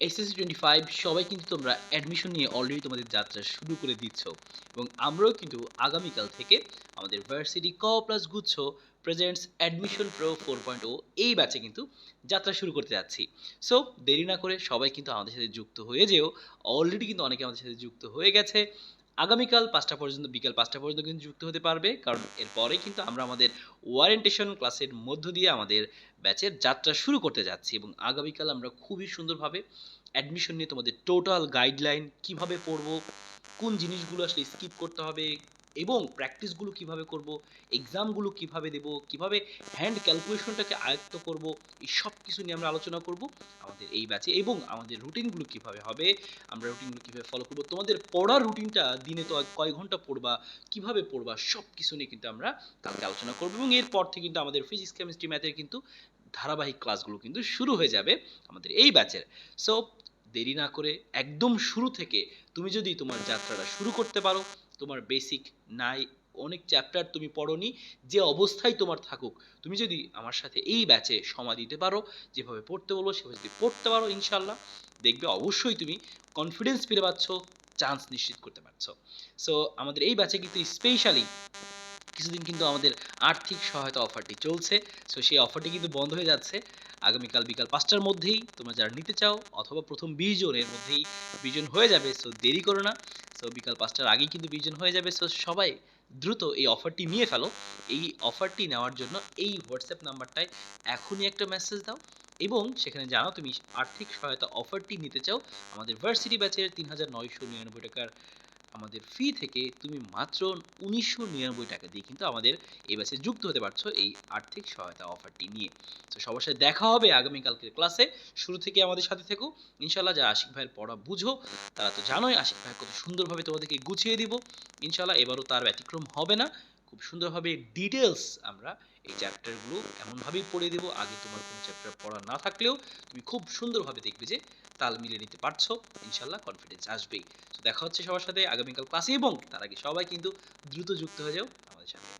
SSC twenty five সবাই কিন্তু তোমরা অ্যাডমিশন নিয়ে অলরেডি তোমাদের যাত্রা শুরু করে দিচ্ছ। এবং আমরাও কিন্তু আগামীকাল থেকে আমাদের ভার্সিটি ক প্লাস গুচ্ছ presents admission pro four point ও এই ব্যাচে কিন্তু যাত্রা শুরু করতে যাচ্ছি। সো দেরি না করে সবাই কিন্তু আমাদের সাথে যুক্ত হয়ে যেও। অলরেডি কিন্তু অনেকে আমাদের সাথে যুক্ত হয়ে গেছে। আগামীকাল পাঁচটা পর্যন্ত, বিকাল পাঁচটা পর্যন্ত কিন্তু যুক্ত হতে পারবে। কারণ এরপরে কিন্তু আমরা আমাদের ওয়ারেন্টেশন ক্লাসের মধ্য দিয়ে আমাদের ব্যাচের যাত্রা শুরু করতে যাচ্ছি এবং আগামীকাল আমরা খুবই সুন্দরভাবে অ্যাডমিশন নিয়ে তোমাদের টোটাল গাইডলাইন কীভাবে পড়ব, কোন জিনিসগুলো আসলে স্কিপ করতে হবে এবং প্র্যাকটিসগুলো কীভাবে করব এক্সামগুলো কীভাবে দেব, কীভাবে হ্যান্ড ক্যালকুলেশনটাকে আয়ত্ত করব, এই সব কিছু নিয়ে আমরা আলোচনা করব আমাদের এই ব্যাচে এবং আমাদের রুটিনগুলো কীভাবে হবে, আমরা রুটিনগুলো কীভাবে ফলো করব, তোমাদের পড়ার রুটিনটা দিনে তো কয় ঘণ্টা পড়বা, কীভাবে পড়বা সব কিছু নিয়ে কিন্তু আমরা কালকে আলোচনা করব এবং এরপর থেকে কিন্তু আমাদের ফিজিক্স কেমিস্ট্রি ম্যাথের কিন্তু ধারাবাহিক ক্লাসগুলো কিন্তু শুরু হয়ে যাবে আমাদের এই ব্যাচের সো দেরি না করে একদম শুরু থেকে তুমি যদি তোমার যাত্রাটা শুরু করতে পারো তোমার বেসিক নাই, অনেক চ্যাপ্টার তুমি পড়োনি, যে অবস্থায় তোমার থাকুক, তুমি যদি আমার সাথে এই ব্যাচে সময় দিতে পারো, যেভাবে পড়তে বলব সেভাবে যদি পড়তে পারো ইনশাল্লাহ দেখবে অবশ্যই তুমি কনফিডেন্স ফিরে পাচ্ছ চান্স নিশ্চিত করতে পারছ। সো আমাদের এই ব্যাচে কিন্তু স্পেশালি কিছুদিন কিন্তু আমাদের আর্থিক সহায়তা অফারটি চলছে। সো সেই অফারটি কিন্তু বন্ধ হয়ে যাচ্ছে। আগামীকাল বিকাল পাঁচটার মধ্যেই তোমরা যারা নিতে চাও, অথবা প্রথম বিশ জনের মধ্যেই বিশ জন হয়ে যাবে সো দেরি করো না। সো বিকাল পাঁচটার আগেই কিন্তু বিজন হয়ে যাবে। সো সবাই দ্রুত এই অফারটি নিয়ে ফেলো। এই অফারটি নেওয়ার জন্য এই হোয়াটসঅ্যাপ নাম্বারটায় এখনই একটা মেসেজ দাও এবং সেখানে জানাও তুমি আর্থিক সহায়তা অফারটি নিতে চাও। আমাদের ভার্সিটি ব্যাচের তিন হাজার নয়শো নিরানব্বই টাকার আমাদের ফি থেকে তুমি মাত্র উনিশশো নিরানব্বই টাকা দিয়ে কিন্তু আমাদের এই ব্যাচে যুক্ত হতে পারছ এই আর্থিক সহায়তা অফারটি নিয়ে। তো সবার সাথে দেখা হবে আগামীকালকের ক্লাসে শুরু থেকে আমাদের সাথে থেকো। ইনশাল্লাহ যারা আশিক ভাইয়ের পড়া বুঝো, তারা তো জানোই আশিক ভাই কত সুন্দরভাবে তোমাদেরকে গুছিয়ে দিব। ইনশাল্লাহ এবারও তার ব্যতিক্রম হবে না। খুব সুন্দরভাবে ডিটেলস আমরা এই চ্যাপ্টারগুলো এমনভাবেই পড়ে দেবো। আগে তোমার কোনো চ্যাপ্টার পড়া না থাকলেও তুমি খুব সুন্দরভাবে দেখবে যে তাল মিলিয়ে নিতে পারছ। ইনশাল্লাহ কনফিডেন্স আসবেই। তো দেখা হচ্ছে সবার সাথে আগামীকাল ক্লাসে এবং তার আগে সবাই কিন্তু দ্রুত যুক্ত হয়ে যাও আমাদের সাথে